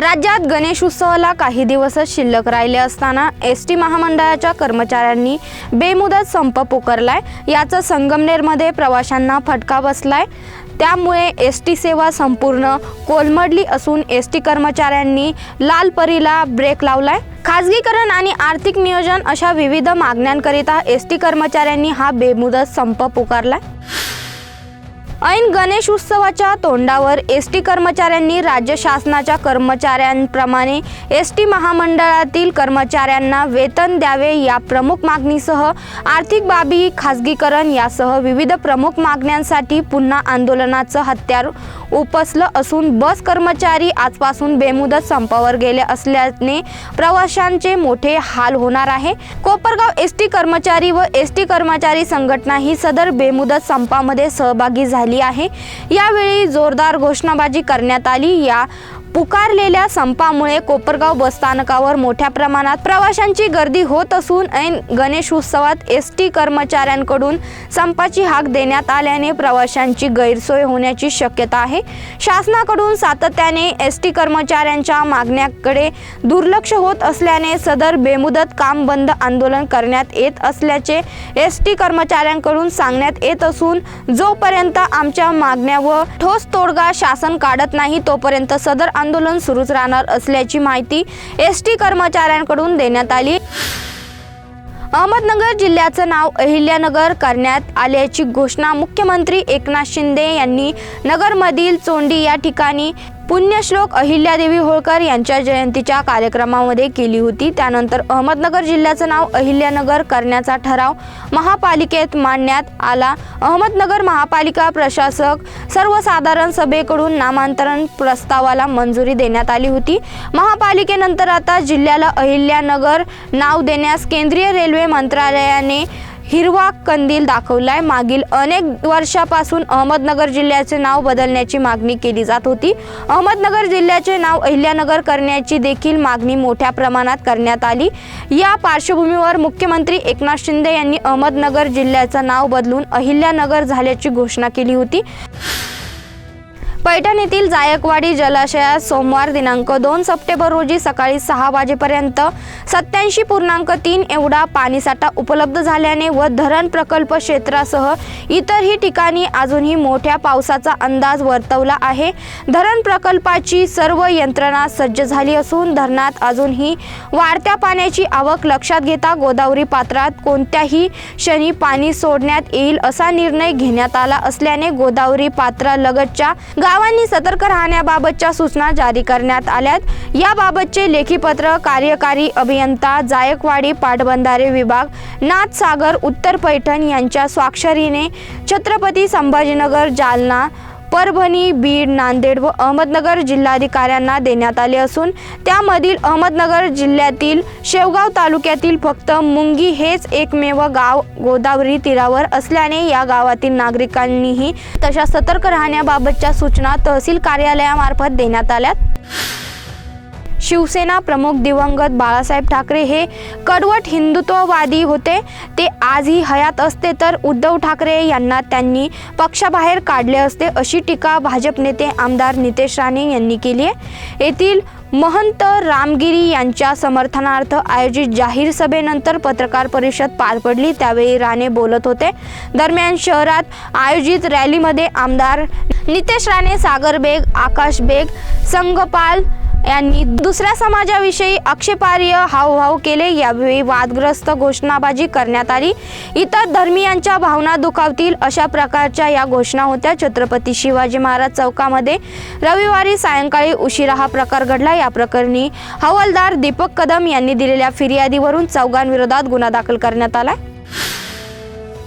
राज्यात गणेश उत्सवाला काही दिवसच शिल्लक राहिले असताना एस टी महामंडळाच्या कर्मचाऱ्यांनी बेमुदत संप पुकारलाय. याचा संगमनेरमध्ये प्रवाशांना फटका बसलाय. त्यामुळे एस टी सेवा संपूर्ण कोलमडली असून एस टी कर्मचाऱ्यांनी लाल परीला ब्रेक लावलाय. खाजगीकरण आणि आर्थिक नियोजन अशा विविध मागण्यांकरिता एस टी कर्मचाऱ्यांनी हा बेमुदत संप पुकारलाय. ऐन गणेश उत्सवाच्या तोंडावर एस टी कर्मचाऱ्यांनी राज्य शासनाच्या कर्मचाऱ्यांप्रमाणे एस टी महामंडळातील कर्मचाऱ्यांना वेतन द्यावे या प्रमुख मागणीसह आर्थिक बाबी खाजगीकरण यासह विविध प्रमुख मागण्यांसाठी पुन्हा आंदोलनाचं हत्यार उपसलं असून बस कर्मचारी आजपासून बेमुदत संपावर गेले असल्याने प्रवाशांचे मोठे हाल होणार आहे. कोपरगाव एस टी कर्मचारी व एस टी कर्मचारी संघटना ही सदर बेमुदत संपामध्ये सहभागी झाली आहे. यावेळी जोरदार घोषणाबाजी करण्यात आली. या पुकारलेल्या संपामुळे कोपरगाव बसस्थानकावर मोठ्या प्रमाणात प्रवाशांची गर्दी होत असून ऐन गणेश उत्सवात एस टी कर्मचाऱ्यांकडून संपाची हाक देण्यात आल्याने प्रवाशांची गैरसोय होण्याची शक्यता आहे. शासनाकडून सातत्याने एस टी कर्मचाऱ्यांच्या मागण्याकडे दुर्लक्ष होत असल्याने सदर बेमुदत काम बंद आंदोलन करण्यात येत असल्याचे एस टी कर्मचाऱ्यांकडून सांगण्यात येत असून जोपर्यंत आमच्या मागण्या व ठोस तोडगा शासन काढत नाही तोपर्यंत सदर आंदोलन सुरूच राहणार असल्याची माहिती एस टी कर्मचाऱ्यांकडून देण्यात आली. अहमदनगर जिल्ह्याचं नाव अहिल्यानगर करण्यात आल्याची घोषणा मुख्यमंत्री एकनाथ शिंदे यांनी नगरमधील चोंडी या ठिकाणी पुण्यश्लोक अहिल्यादेवी होळकर यांच्या जयंतीच्या कार्यक्रमामध्ये केली होती. त्यानंतर अहमदनगर जिल्ह्याचं नाव अहिल्यानगर करण्याचा ठराव महापालिकेत मांडण्यात आला. अहमदनगर महापालिका प्रशासक सर्वसाधारण सभेकडून नामांतरण प्रस्तावाला मंजुरी देण्यात आली होती. महापालिकेनंतर आता जिल्ह्याला अहिल्यानगर नाव देण्यास केंद्रीय रेल्वे मंत्रालयाने हिरवा कंदील दाखवलाय. मागील अनेक वर्षापासून अहमदनगर जिल्ह्याचे नाव बदलण्याची मागणी केली जात होती. अहमदनगर जिल्ह्याचे नाव अहिल्यानगर करण्याची देखील मागणी मोठ्या प्रमाणात करण्यात आली. या पार्श्वभूमीवर मुख्यमंत्री एकनाथ शिंदे यांनी अहमदनगर जिल्ह्याचं नाव बदलून अहिल्यानगर झाल्याची घोषणा केली होती. पैठण येथील जायकवाडी जलाशयात सोमवार दिनांक दोन सप्टेंबर रोजी सकाळी सहा वाजेपर्यंत सत्याऐंशी पूर्णांक तीन एवढा पाणीसाठा उपलब्ध झाल्याने व धरण प्रकल्प क्षेत्रासह इतरही ठिकाणी अजूनही मोठ्या पावसाचा अंदाज वर्तवला आहे. धरण प्रकल्पाची सर्व यंत्रणा सज्ज झाली असून धरणात अजूनही वाढत्या पाण्याची आवक लक्षात घेता गोदावरी पात्रात कोणत्याही क्षणी पाणी सोडण्यात येईल असा निर्णय घेण्यात आला असल्याने गोदावरी पात्रालगतच्या गावांनी सतर्क राहण्याबाबतच्या सूचना जारी करण्यात आल्यात. याबाबतचे लेखीपत्र कार्यकारी अभियंता जायकवाडी पाटबंधारे विभाग नाथसागर उत्तर पैठण यांच्या स्वाक्षरीने छत्रपती संभाजीनगर जालना परभणी बीड नांदेड व अहमदनगर जिल्हाधिकाऱ्यांना देण्यात आले असून त्यामधील अहमदनगर जिल्ह्यातील शेवगाव तालुक्यातील फक्त मुंगी हेच एकमेव गाव गोदावरी तीरावर असल्याने या गावातील नागरिकांनीही तशा सतर्क राहण्याबाबतच्या सूचना तहसील कार्यालयामार्फत देण्यात आल्यात. शिवसेना प्रमुख दिवंगत बाळासाहेब ठाकरे हे कडवट हिंदुत्ववादी होते. ते आजही हयात असते तर उद्धव ठाकरे यांना त्यांनी पक्षाबाहेर काढले असते अशी टीका भाजप नेते आमदार नितेश राणे यांनी केली आहे. येथील महंत रामगिरी यांच्या समर्थनार्थ आयोजित जाहीर सभेनंतर पत्रकार परिषद पार पडली. त्यावेळी राणे बोलत होते. दरम्यान शहरात आयोजित रॅलीमध्ये आमदार नितेश राणे सागर बेग आकाश बेग संगपाल यांनी दुसऱ्या समाजाविषयी आक्षेपार्ह हावभाव केले. यावेळी वादग्रस्त घोषणाबाजी करण्यात आली. इतर धर्मियांच्या भावना दुखावतील अशा प्रकारच्या या घोषणा होत्या. छत्रपती शिवाजी महाराज चौकामध्ये रविवारी सायंकाळी उशिरा हा प्रकार घडला. या प्रकरणी हवालदार दीपक कदम यांनी दिलेल्या फिर्यादीवरून चौघांविरोधात गुन्हा दाखल करण्यात आला.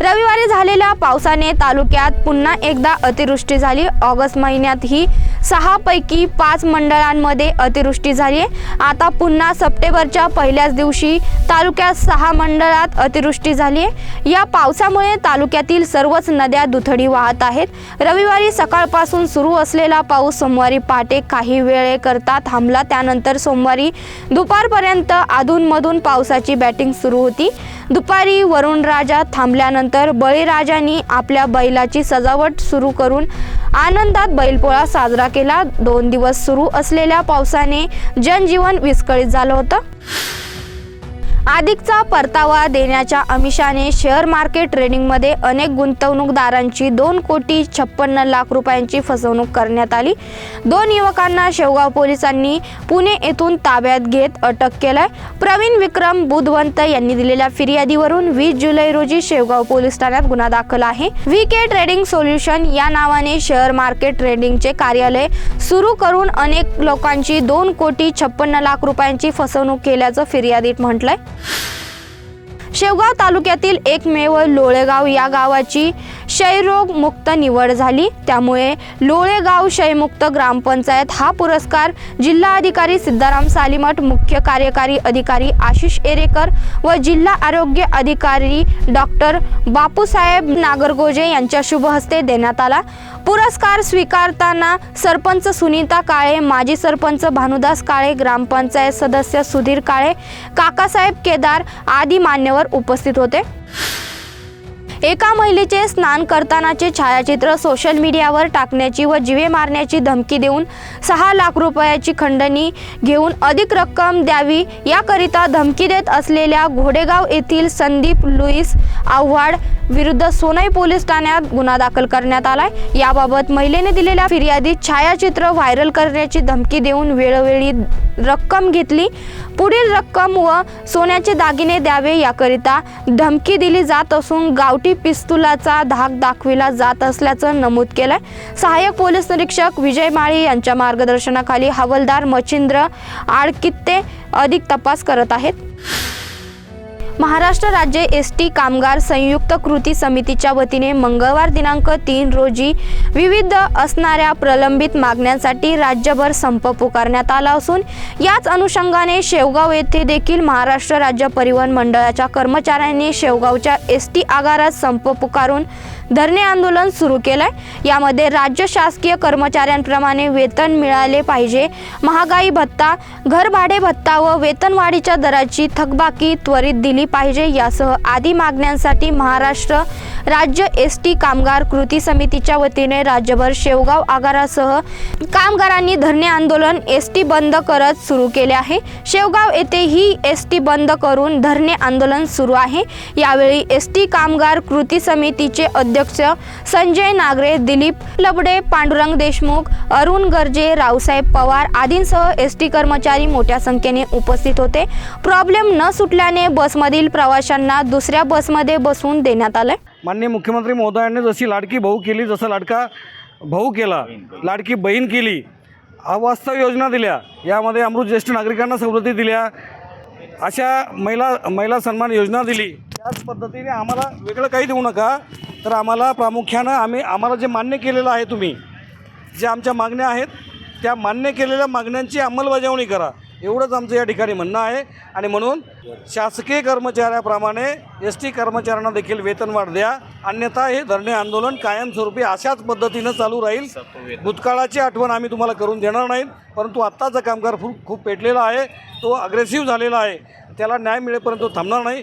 रविवारी झालेल्या पावसाने तालुक्यात पुन्हा एकदा अतिवृष्टी झाली. ऑगस्ट महिन्यात ही सहा पैकी पाच मंडळांमध्ये अतिवृष्टी झाली आहे. आता पुन्हा सप्टेंबरच्या पहिल्याच दिवशी तालुक्यात सहा मंडळात अतिवृष्टी झाली आहे. या पावसामुळे तालुक्यातील सर्वच नद्या दुथडी वाहत आहेत. रविवारी सकाळपासून सुरू असलेला पाऊस सोमवारी पहाटे काही वेळेकरता थांबला. त्यानंतर सोमवारी दुपारपर्यंत अधूनमधून पावसाची बॅटिंग सुरू होती. दुपारी वरुणराजा थांबल्यानंतर बळीराजांनी आपल्या बैलाची सजावट सुरू करून आनंदात बैलपोळा साजरा केला. दोन दिवस सुरू असलेल्या पावसाने जनजीवन विस्कळीत झालं होतं. अधिकचा परतावा देण्याच्या अमिषाने शेअर मार्केट ट्रेडिंगमध्ये अनेक गुंतवणूकदारांची दोन कोटी छप्पन्न लाख रुपयांची फसवणूक करण्यात आली. दोन युवकांना शेवगाव पोलिसांनी पुणे येथून ताब्यात घेत अटक केलाय. प्रवीण विक्रम बुधवंत यांनी दिलेल्या फिर्यादीवरून वीस जुलै रोजी शेवगाव पोलीस ठाण्यात गुन्हा दाखल आहे. व्ही के ट्रेडिंग सोल्युशन या नावाने शेअर मार्केट ट्रेडिंगचे कार्यालय सुरू करून अनेक लोकांची दोन कोटी छप्पन्न लाख रुपयांची फसवणूक केल्याचं फिर्यादीत म्हटलंय. you शेवगाव तालुक्यातील एकमेव लोळेगाव या गावाची क्षयरोग मुक्त निवड झाली. त्यामुळे लोळेगाव क्षयमुक्त ग्रामपंचायत हा पुरस्कार जिल्हा अधिकारी सिद्धाराम सालीमठ मुख्य कार्यकारी अधिकारी आशिष एरेकर व जिल्हा आरोग्य अधिकारी डॉक्टर बापूसाहेब नागरगोजे यांच्या शुभ हस्ते देण्यात आला. पुरस्कार स्वीकारताना सरपंच सुनीता काळे माजी सरपंच भानुदास काळे ग्रामपंचायत सदस्य सुधीर काळे काकासाहेब केदार आदी मान्यवर उपस्थित होते. एका महिलेचे स्नान करतानाचे छायाचित्र सोशल मीडियावर टाकण्याची व जिवे मारण्याची धमकी देऊन सहा लाख रुपयाची खंडणी घेऊन अधिक रक्कम द्यावी याकरिता धमकी देत असलेल्या घोडेगाव येथील संदीप लुईस आव्हाड विरुद्ध सोनई पोलीस ठाण्यात गुन्हा दाखल करण्यात आलाय. याबाबत महिलेने दिलेल्या फिर्यादीत छायाचित्र व्हायरल करण्याची धमकी देऊन वेळोवेळी रक्कम घेतली. पुढील रक्कम व सोन्याचे दागिने द्यावे याकरिता धमकी दिली जात असून गावठी पिस्तुलाचा धाक दाखविला जात असल्याचं नमूद केलंय. सहाय्यक पोलीस निरीक्षक विजय माळी यांच्या मार्गदर्शनाखाली हवालदार मच्छिंद्र आडकित्ते अधिक तपास करत आहेत. महाराष्ट्र राज्य एस टी कामगार संयुक्त कृती समितीच्या वतीने मंगळवार दिनांक तीन रोजी विविध असणाऱ्या प्रलंबित मागण्यांसाठी राज्यभर संप पुकारण्यात आला असून याच अनुषंगाने शेवगाव येथे देखील महाराष्ट्र राज्य परिवहन मंडळाच्या कर्मचाऱ्यांनी शेवगावच्या एस टी आगारात संप पुकारून धरणे आंदोलन सुरू केलंय. यामध्ये राज्य शासकीय कर्मचाऱ्यांप्रमाणे वेतन मिळाले पाहिजे. महागाई भत्ता घरभाडे भत्ता व वेतनवाढीच्या दराची थकबाकी त्वरित दिली पाहिजे. यासह आदी मागण्यांसाठी महाराष्ट्र राज्य एस टी कामगार कृती समितीच्या वतीने राज्यभर शेवगाव आगारासह कामगारांनी धरणे आंदोलन एस टी बंद करत सुरू केले आहे. शेवगाव येथे ही एस टी बंद करून धरणे आंदोलन सुरू आहे. यावेळी एस टी कामगार कृती समितीचे अध्यक्ष संजय नागरे दिलीप लबडे पांडुरंग देशमुख अरुण गर्जे रावसाहेब पवार आदींसह एस टी कर्मचारी मोठ्या संख्येने उपस्थित होते. प्रॉब्लेम न सुटल्याने बसमधील प्रवाशांना दुसऱ्या बसमध्ये बसवून देण्यात आले माननीय मुख्यमंत्री महोदयांनी जशी लाडकी भाऊ केली जसं लाडका भाऊ केला लाडकी बहीण केली अवास्तव योजना दिल्या यामध्ये अमृत ज्येष्ठ नागरिकांना सवलती दिल्या अशा महिला महिला सन्मान योजना दिली त्याच पद्धतीने आम्हाला वेगळं काही देऊ नका. तर आम्हाला प्रामुख्यानं आम्ही आम्हाला जे मान्य केलेलं आहे तुम्ही जे आमच्या मागण्या आहेत त्या मान्य केलेल्या मागण्यांची अंमलबजावणी करा. एवढंच आमचं या ठिकाणी म्हणणं आहे. आणि म्हणून शासकीय कर्मचाऱ्याप्रमाणे एस टी कर्मचाऱ्यांना देखील वेतनवाढ द्या. अन्यथा हे धरणे आंदोलन कायमस्वरूपी अशाच पद्धतीनं चालू राहील. भूतकाळाची आठवण आम्ही तुम्हाला करून देणार नाही. परंतु आत्ताचा कामगार खूप खूप पेटलेला आहे. तो अग्रेसिव्ह झालेला आहे. त्याला न्याय मिळेपर्यंत थांबणार नाही.